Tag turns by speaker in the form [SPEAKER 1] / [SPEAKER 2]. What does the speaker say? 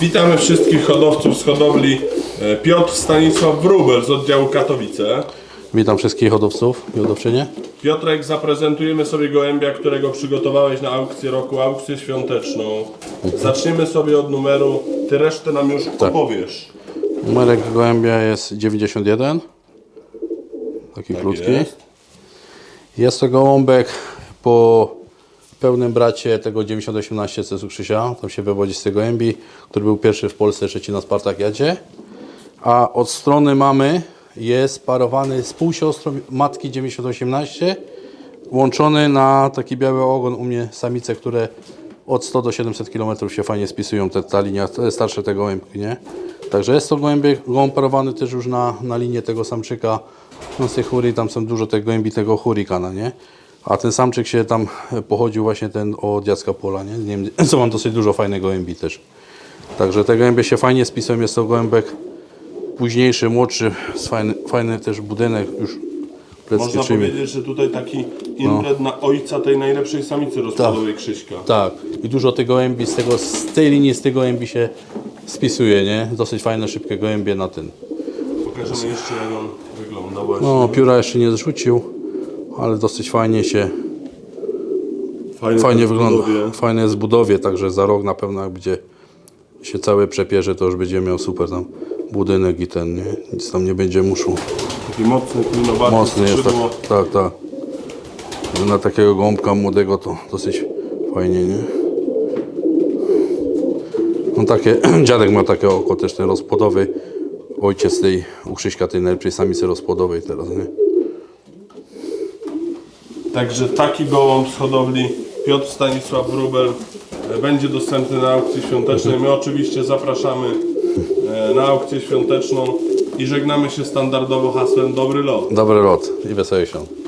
[SPEAKER 1] Witamy wszystkich hodowców z hodowli e, Piotr Stanisław Wróbel z oddziału Katowice.
[SPEAKER 2] Witam wszystkich hodowców i hodowczynie.
[SPEAKER 1] Piotrek, zaprezentujemy sobie gołębia, którego przygotowałeś na aukcję roku, aukcję świąteczną. Zaczniemy sobie od numeru, ty resztę nam już opowiesz.
[SPEAKER 2] Numerek gołębia jest 91. Taki krótki.
[SPEAKER 1] jest.
[SPEAKER 2] Jest. to gołąbek po pełnym bracie tego 9018 CSU Krzysia. Tam się wywodzi z tej gołębi, który był pierwszy w Polsce, trzeci na Spartakiadzie. A od strony mamy jest parowany z półsiostrą matki 9018 łączony na taki biały ogon u mnie samice, które od 100 do 700 km się fajnie spisują, te, ta linia, te starsze te gołębki, nie? Także jest to gołębie, gołąb parowany też już na, na linię tego samczyka, no z tej hury, tam są dużo tych gołębi tego hurikana, nie? A ten samczyk się tam pochodził właśnie ten od Jacka Pola, nie? co mam dosyć dużo fajnych gołębi też. Także te gołębie się fajnie spisują, jest to gołębek późniejszy, młodszy, z fajny, fajny też budynek, już
[SPEAKER 1] Można powiedzieć, że tutaj taki inbred na ojca tej najlepszej samicy rozkładowej Krzyśka.
[SPEAKER 2] Tak, i dużo tych gołębi z, tego, z tej linii, z tych gołębi się spisuje, nie? Dosyć fajne, szybkie gołębie na ten.
[SPEAKER 1] Pokażemy jeszcze jak on wygląda właśnie.
[SPEAKER 2] No, pióra jeszcze nie zrzucił, ale dosyć fajnie się, fajnie
[SPEAKER 1] w
[SPEAKER 2] wygląda.
[SPEAKER 1] budowie.
[SPEAKER 2] Fajne jest w budowie, także za rok na pewno jak będzie się cały przepierze, to już będzie miał super tam budynek i ten, nie? Nic tam nie będzie muszu.
[SPEAKER 1] Taki mocny, klinowaty
[SPEAKER 2] Mocny jest, tak, tak, tak. Na takiego gąbka młodego to dosyć fajnie, nie? No takie, dziadek ma takie oko też ten rozpłodowy. Ojciec tej u Krzyśka tej najlepszej samicy rozpłodowej teraz, nie?
[SPEAKER 1] Także taki gołąb z hodowli Piotr Stanisław Wróbel e, będzie dostępny na aukcji świątecznej. My oczywiście zapraszamy e, na aukcję świąteczną i żegnamy się standardowo hasłem Dobry lot.
[SPEAKER 2] Dobry lot i wesołych świąt.